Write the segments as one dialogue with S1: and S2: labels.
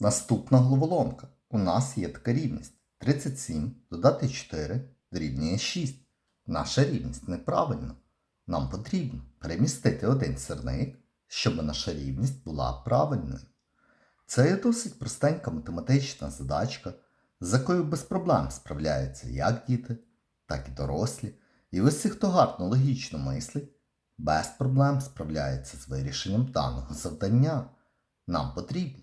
S1: Наступна головоломка. У нас є така рівність. 37 додати 4 дорівнює 6. Наша рівність неправильна. Нам потрібно перемістити один сірник, щоб наша рівність була правильною. Це є досить простенька математична задачка, з якою без проблем справляються як діти, так і дорослі. І усі, хто гарно логічно мислить, без проблем справляється з вирішенням даного завдання. Нам потрібно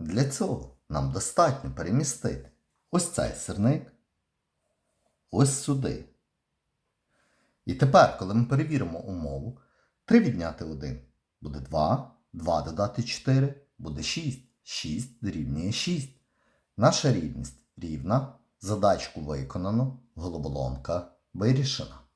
S1: Для цього нам достатньо перемістити ось цей сирник ось сюди. І тепер, коли ми перевіримо умову, 3 відняти 1 буде 2, 2 додати 4 буде 6, 6 дорівнює 6. Наша рівність рівна, задачку виконано, головоломка вирішена.